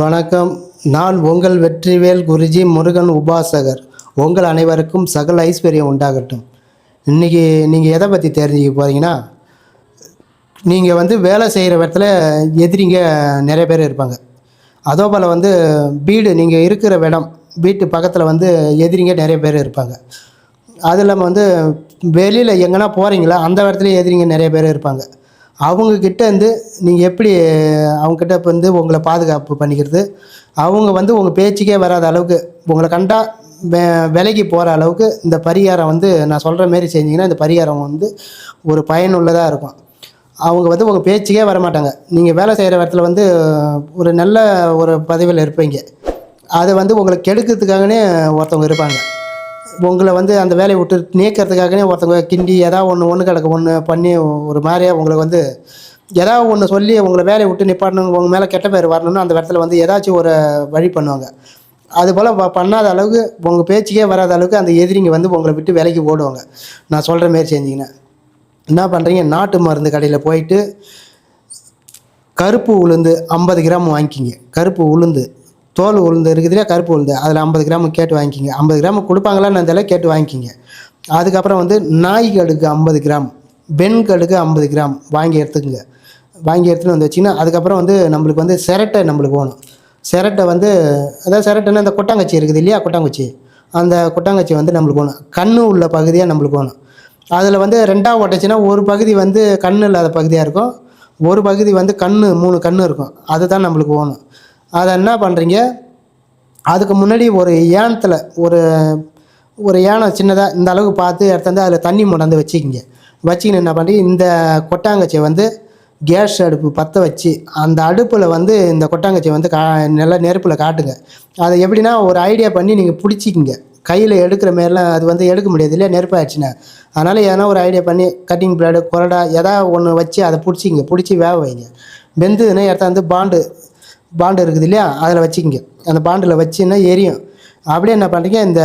வணக்கம். நான் உங்கள் வெற்றிவேல் குருஜி முருகன் உபாசகர். உங்கள் அனைவருக்கும் சகல ஐஸ்வர்யம் உண்டாகட்டும். இன்றைக்கி நீங்கள் எதை பற்றி தெரிஞ்சுக்க போகிறீங்கன்னா நீங்கள் வந்து வேலை செய்கிற இடத்துல எதிரிங்க நிறைய பேர் இருப்பாங்க. அதோ போல் வந்து வீடு நீங்கள் இருக்கிற இடம் வீட்டு பக்கத்தில் வந்து எதிரிங்க நிறைய பேர் இருப்பாங்க. அது இல்லாமல் வந்து வெளியில் எங்கன்னா போகிறீங்களா அந்த இடத்துல எதிரிங்க நிறைய பேர் இருப்பாங்க. அவங்கக்கிட்ட இருந்து நீங்கள் எப்படி அவங்கக்கிட்ட இப்போ வந்து உங்களை பாதுகாப்பு பண்ணிக்கிறது? அவங்க வந்து உங்கள் பேச்சுக்கே வராத அளவுக்கு உங்களை கண்டா வெ விலைக்கு போகிற அளவுக்கு இந்த பரிகாரம் வந்து நான் சொல்கிற மாரி செஞ்சிங்கன்னா இந்த பரிகாரம் வந்து ஒரு பயனுள்ளதாக இருக்கும். அவங்க வந்து உங்கள் பேச்சுக்கே வர மாட்டாங்க நீங்கள் வேலை செய்கிற இடத்துல வந்து ஒரு நல்ல ஒரு பதவியில் இருப்பீங்க. அதை வந்து உங்களை கெடுக்கிறதுக்காகனே ஒருத்தவங்க இருப்பாங்க. உங்களை வந்து அந்த வேலையை விட்டு நீக்கிறதுக்காகவே ஒருத்தவங்க கிண்டி ஏதாவது ஒன்று ஒன்று கிடக்கு ஒன்று பண்ணி ஒரு மாதிரியாக உங்களுக்கு வந்து ஏதாவது ஒன்று சொல்லி உங்களை வேலையை விட்டு நிப்பாட்டணும் உங்கள் மேலே கெட்ட பேர் வரணும்னு அந்த இடத்துல வந்து ஏதாச்சும் ஒரு வழி பண்ணுவாங்க. அதுபோல் பண்ணாத அளவுக்கு உங்கள் பேச்சுக்கே வராத அளவுக்கு அந்த எதிரிங்க வந்து உங்களை விட்டு விலைக்கு ஓடுவாங்க. நான் சொல்கிற மாரி செஞ்சீங்கன்னா என்ன பண்ணுறீங்க நாட்டு மருந்து கடையில் போயிட்டு கருப்பு உளுந்து ஐம்பது கிராம் வாங்கிக்கிங்க. கருப்பு உளுந்து தோல் உளுந்து இருக்குதுல்லையா? கருப்பு உளுந்து. அதில் ஐம்பது கிராம் கேட்டு வாங்கிக்கிங்க. ஐம்பது கிராம் கொடுப்பாங்களான்னு அந்த கேட்டு வாங்கிக்கிங்க. அதுக்கப்புறம் வந்து நாய் கடுகு ஐம்பது கிராம் பெண் கடுகு ஐம்பது கிராம் வாங்கி எடுத்துக்கங்க. வாங்கி எடுத்துகிட்டு வந்து வச்சிங்கன்னா அதுக்கப்புறம் வந்து நம்மளுக்கு வந்து சிரட்டை நம்மளுக்கு வேணும். சிரட்டை வந்து அதாவது சிரட்டைன்னா இந்த கொட்டாங்கச்சி இருக்குது இல்லையா? கொட்டாங்குச்சி. அந்த கொட்டாங்கச்சி வந்து நம்மளுக்கு வேணும். கண்ணு உள்ள பகுதியாக நம்மளுக்கு வேணும். அதில் வந்து ரெண்டாக ஓட்டுச்சுன்னா ஒரு பகுதி வந்து கண்ணு இல்லாத பகுதியாக இருக்கும். ஒரு பகுதி வந்து கண்ணு மூணு கண்ணு இருக்கும். அதுதான் நம்மளுக்கு வேணும். அதை என்ன பண்ணுறீங்க அதுக்கு முன்னாடி ஒரு ஏனத்தில் ஒரு ஒரு யானம் சின்னதாக இந்த அளவுக்கு பார்த்து எடுத்தாந்து அதில் தண்ணி முடந்து வச்சுக்கிங்க. வச்சுக்கின்னு என்ன பண்ணுறீங்க இந்த கொட்டாங்கச்சியை வந்து கேஸ் அடுப்பு பற்ற வச்சு அந்த அடுப்பில் வந்து இந்த கொட்டாங்கச்சியை வந்து கா நல்லா நெருப்பில் காட்டுங்க. அதை எப்படின்னா ஒரு ஐடியா பண்ணி நீங்கள் பிடிச்சிக்கிங்க. கையில் எடுக்கிற மாரிலாம் அது வந்து எடுக்க முடியாது இல்லையா? நெருப்பாயிடுச்சுன்னா. அதனால் எதனா ஒரு ஐடியா பண்ணி கட்டிங் பிளேடு கொரடா எதா ஒன்று வச்சு அதை பிடிச்சிங்க பிடிச்சி வேக வைங்க. வெந்ததுன்னா எடுத்தாந்து பாண்டு பாண்டு இருக்குது இல்லையா? அதில் வச்சுக்கிங்க. அந்த பாண்டில் வச்சுன்னா எரியும். அப்படியே என்ன பண்ணுறீங்க இந்த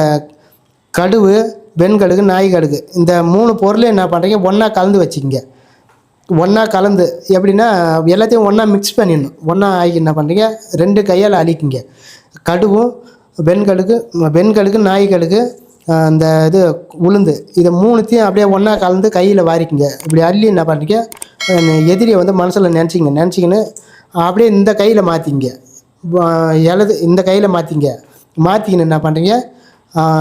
கடுகு வெண்கடுகு நாய் கடுகு இந்த மூணு பொருளையும் என்ன பண்ணுறீங்க ஒன்றா கலந்து வச்சுக்கிங்க. ஒன்றா கலந்து. எப்படின்னா எல்லாத்தையும் ஒன்றா மிக்ஸ் பண்ணிடணும். ஒன்றா ஆகி என்ன பண்ணுறீங்க ரெண்டு கையால் அழிக்குங்க. கடுகும் வெண்கடுகு வெண்கடுகு நாய் கடுகு அந்த இது உளுந்து இதை மூணுத்தையும் அப்படியே ஒன்றா கலந்து கையில் வாரிக்குங்க. இப்படி அள்ளி என்ன பண்ணுறீங்க எதிரியை வந்து மனசில் நினச்சிங்க. நினச்சிக்கின்னு அப்படியே இந்த கையில் மாற்றிங்க இலது இந்த கையில் மாற்றிங்க மாற்றிக்கின்னு என்ன பண்ணுறீங்க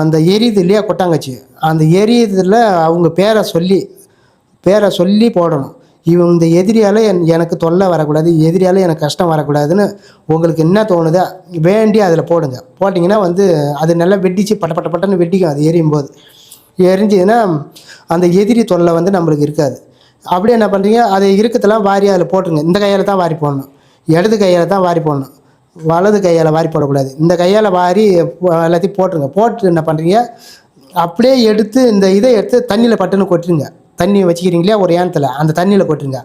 அந்த எரியுது இல்லையா கொட்டாங்கச்சி? அந்த எரியுதுல அவங்க பேரை சொல்லி பேரை சொல்லி போடணும். இவன் இந்த எதிரியால் என் எனக்கு தொல்லை வரக்கூடாது எதிரியால் எனக்கு கஷ்டம் வரக்கூடாதுன்னு உங்களுக்கு என்ன தோணுதோ வேண்டி அதில் போடுங்க. போட்டிங்கன்னா வந்து அது நல்லா வெட்டிச்சு பட்ட பட்ட பட்டன்னு வெட்டிக்கும் அது எரியும் போது எரிஞ்சதுன்னா அந்த எதிரி தொல்லை வந்து நம்மளுக்கு இருக்காது. அப்படியே என்ன பண்ணுறீங்க அதை இருக்கத்தெல்லாம் வாரி அதில் போட்டுருங்க. இந்த கையால் தான் வாரி போடணும். இடது கையால் தான் வாரி போடணும். வலது கையால் வாரி போடக்கூடாது. இந்த கையால் வாரி எல்லாத்தையும் போட்டுருங்க. போட்டு என்ன பண்ணுறீங்க அப்படியே எடுத்து இந்த இதை எடுத்து தண்ணியில் பட்டுன்னு கொட்டுருங்க. தண்ணி வச்சுக்கிறீங்களா ஒரு ஏனத்தில். அந்த தண்ணியில் கொட்டுருங்க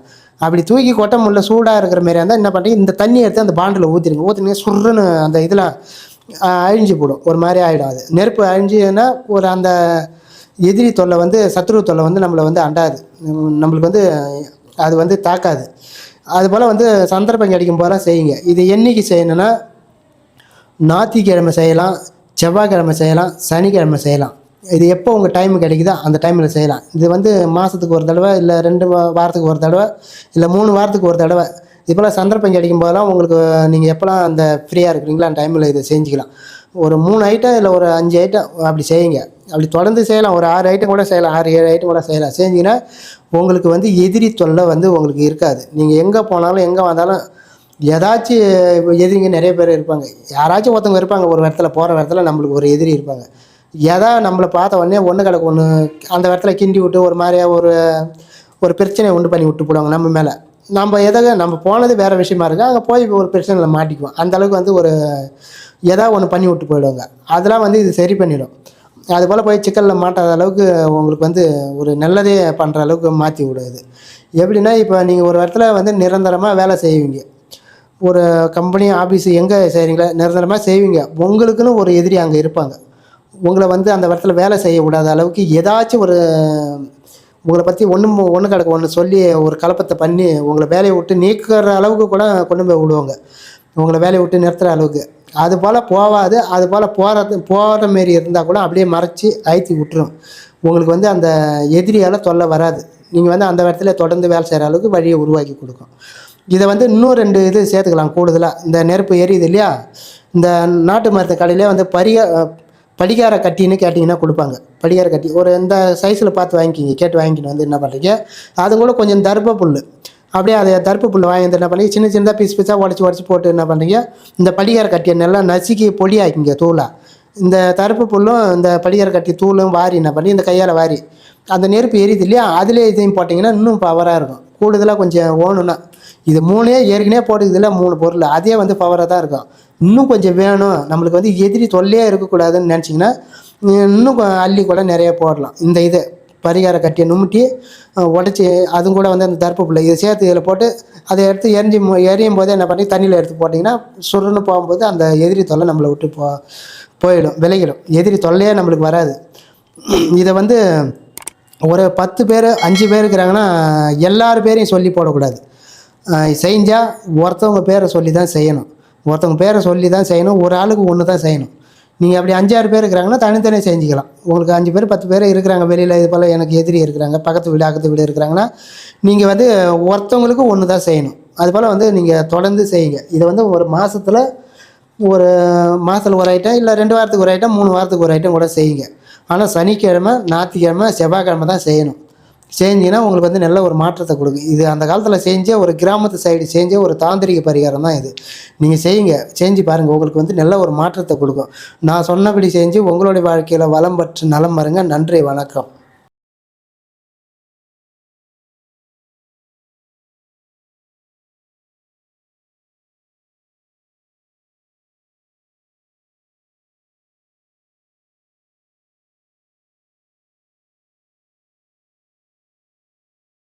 அப்படி தூக்கி கொட்ட முடியல சூடாக இருக்கிற மாதிரி இருந்தால் என்ன பண்ணுறீங்க இந்த தண்ணி எடுத்து அந்த பாண்டில் ஊற்றிடுங்க ஊற்றினீங்க சுருன்னு அந்த இதில் அழிஞ்சு போடும். ஒரு மாதிரி ஆகிடும் அது. நெருப்பு அழிஞ்சுன்னா ஒரு அந்த எதிரி தொல்லை வந்து சத்ரு தொல்லை வந்து நம்மளை வந்து அண்டாது. நம்மளுக்கு வந்து அது வந்து தாக்காது. அதுபோல் வந்து சந்தர்ப்பம் கிடைக்கும் போதெல்லாம் செய்யுங்க. இது என்றைக்கு செய்யணும்னா ஞாயிற்றுக்கிழமை செய்யலாம் செவ்வாய்க்கிழமை செய்யலாம் சனிக்கிழமை செய்யலாம். இது எப்போ உங்கள் டைம் கிடைக்குதோ அந்த டைமில் செய்யலாம். இது வந்து மாதத்துக்கு ஒரு தடவை இல்லை ரெண்டு வாரத்துக்கு ஒரு தடவை இல்லை மூணு வாரத்துக்கு ஒரு தடவை. இப்போலாம் சந்தர்ப்பம் கிடைக்கும் போதெல்லாம் உங்களுக்கு நீங்கள் எப்போலாம் அந்த ஃப்ரீயாக இருக்கிறீங்களோ அந்த டைமில் இதை செஞ்சுக்கலாம். ஒரு மூணு ஐட்டம் இல்லை ஒரு அஞ்சு ஐட்டம் அப்படி செய்யுங்க. அப்படி தொடர்ந்து செய்யலாம். ஒரு ஆறு ஐட்டம் கூட செய்யலாம். ஆறு ஏழு ஐட்டம் கூட செய்யலாம். செஞ்சிங்கன்னா உங்களுக்கு வந்து எதிரி தொல்லை வந்து உங்களுக்கு இருக்காது. நீங்கள் எங்கே போனாலும் எங்கே வந்தாலும் ஏதாச்சும் இப்போ எதிரிங்க நிறைய பேர் இருப்பாங்க. யாராச்சும் ஒருத்தவங்க இருப்பாங்க ஒரு இடத்துல போகிற இடத்துல நம்மளுக்கு ஒரு எதிரி இருப்பாங்க. எதா நம்மளை பார்த்த உடனே ஒன்று கிடக்கு ஒன்று அந்த இடத்துல கிண்டி விட்டு ஒரு மாதிரியாக ஒரு ஒரு பிரச்சனையை உண்டு பண்ணி விட்டு போடுவாங்க நம்ம மேலே. நம்ம எதாக நம்ம போனது வேறு விஷயமா இருக்குது அங்கே போய் ஒரு பிரச்சனையில் மாட்டிக்குவோம். அந்தளவுக்கு வந்து ஒரு எதா ஒன்று பண்ணி விட்டு போயிடுவாங்க. அதெல்லாம் வந்து இது சரி பண்ணிடும். அதுபோல் போய் சிக்கலில் மாட்டாத அளவுக்கு உங்களுக்கு வந்து ஒரு நல்லதே பண்ணுற அளவுக்கு மாற்றி விடுது. எப்படின்னா இப்போ நீங்கள் ஒரு இடத்துல வந்து நிரந்தரமாக வேலை செய்வீங்க. ஒரு கம்பெனி ஆஃபீஸ் எங்கே செய்கிறீங்களோ நிரந்தரமாக செய்வீங்க. உங்களுக்குன்னு ஒரு எதிரி அங்கே இருப்பாங்க. உங்களை வந்து அந்த இடத்துல வேலை செய்ய விடாத அளவுக்கு ஏதாச்சும் ஒரு உங்களை பற்றி ஒன்று ஒன்று கிடக்கு ஒன்று சொல்லி ஒரு கலப்பத்தை பண்ணி உங்களை வேலையை விட்டு நீக்கிற அளவுக்கு கூட கொண்டு போய் விடுவாங்க. உங்களை வேலையை விட்டு நிறுத்துகிற அளவுக்கு. அது போல் போகாது அது போல் போகிறது போகிற மாரி இருந்தால் கூட அப்படியே மறைச்சி அழுத்தி விட்டுரும். உங்களுக்கு வந்து அந்த எதிரியால் தொல்லை வராது. நீங்கள் வந்து அந்த இடத்துல தொடர்ந்து வேலை செய்கிற அளவுக்கு வழியை உருவாக்கி கொடுக்கும். இதை வந்து இன்னும் ரெண்டு இது சேர்த்துக்கலாம் கூடுதலாக இந்த நெருப்பு எரியுது இல்லையா? இந்த நாட்டு மருந்து கடையிலே வந்து பரிய படிகார கட்டின்னு கேட்டிங்கன்னா கொடுப்பாங்க. படிகார கட்டி. ஒரு இந்த சைஸில் பார்த்து வாங்கிக்கிங்க. கேட்டு வாங்கிக்கிட்டு வந்து என்ன பண்ணுறீங்க அது கூட கொஞ்சம் தர்ப்ப புல் அப்படியே அதை தர்ப்பு புல் வாங்கி என்ன பண்ணி சின்ன சின்னதாக பீஸ் பீஸாக உடச்சி உடச்சி போட்டு என்ன பண்ணுறீங்க? இந்த படிகார கட்டியை நல்லா நசுக்கி பொடி ஆக்கிங்க தூளாக இந்த தருப்பு புல்லும் இந்த படிகார கட்டி தூளும் வாரி என்ன பண்ணி இந்த கையால் வாரி. அந்த நெருப்பு எரியுது இல்லையா? அதிலே இதையும் போட்டிங்கன்னா இன்னும் பவராக இருக்கும். கூடுதலாக கொஞ்சம் ஓணுன்னா இது மூணே ஏற்கனவே போட்டுக்குதுல மூணு பொருள். அதே வந்து பவராக தான் இருக்கும். இன்னும் கொஞ்சம் வேணும். நம்மளுக்கு வந்து எதிரி தொல்லையே இருக்கக்கூடாதுன்னு நினச்சிங்கன்னா இன்னும் அள்ளி கூட நிறைய போடலாம். இந்த இது பரிகார கட்டியை நுமுட்டி உடச்சி அதுவும் கூட வந்து அந்த தர்ப்புப்புள்ள இதை சேர்த்து இதில் போட்டு அதை எடுத்து எரிஞ்சு எரியும் போதே என்ன பண்ணி தண்ணியில் எடுத்து போட்டிங்கன்னா சுருன்னு போகும்போது அந்த எதிரி தொல்லை நம்மளை விட்டு போ போயிடும் விலகிடும். எதிரி தொல்லையே நம்மளுக்கு வராது. இதை வந்து ஒரு பத்து பேர் அஞ்சு பேர் இருக்கிறாங்கன்னா எல்லார் பேரையும் சொல்லி போடக்கூடாது. செஞ்சால் ஒருத்தவங்க பேரை சொல்லி தான் செய்யணும். ஒருத்தவங்க பேரை சொல்லி தான் செய்யணும். ஒரு ஆளுக்கு ஒன்று தான் செய்யணும். நீங்கள் அப்படி அஞ்சாறு பேர் இருக்கிறாங்கன்னா தனித்தனியாக செஞ்சுக்கலாம். உங்களுக்கு அஞ்சு பேர் பத்து பேர் இருக்கிறாங்க வெளியில் இது போல் எனக்கு எதிரி இருக்கிறாங்க பக்கத்து வீடு அக்கத்து வீடு இருக்கிறாங்கன்னா நீங்கள் வந்து ஒருத்தவங்களுக்கு ஒன்று தான் செய்யணும் அதுபோல் வந்து நீங்கள் தொடர்ந்து செய்யுங்க. இதை வந்து ஒரு மாதத்தில் ஒரு மாதத்தில் ஒரு ஐட்டம் இல்லை ரெண்டு வாரத்துக்கு ஒரு ஐட்டம் மூணு வாரத்துக்கு ஒரு ஐட்டம் கூட செய்யுங்க. ஆனால் சனிக்கிழமை ஞாயிற்றுக்கிழமை செவ்வாய்க்கிழமை தான் செய்யணும். செஞ்சீங்கன்னா உங்களுக்கு வந்து நல்ல ஒரு மாற்றத்தை கொடுக்கும். இது அந்த காலத்தில் செஞ்ச ஒரு கிராமத்து சைடு செஞ்ச ஒரு தாந்திரிக பரிகாரம் தான் இது. நீங்கள் செய்யுங்க. செஞ்சு பாருங்கள் உங்களுக்கு வந்து நல்ல ஒரு மாற்றத்தை கொடுக்கும். நான் சொன்னபடி செஞ்சு உங்களுடைய வாழ்க்கையில் வளம் பற்று நலம் பாருங்கள் நன்றி. வணக்கம்.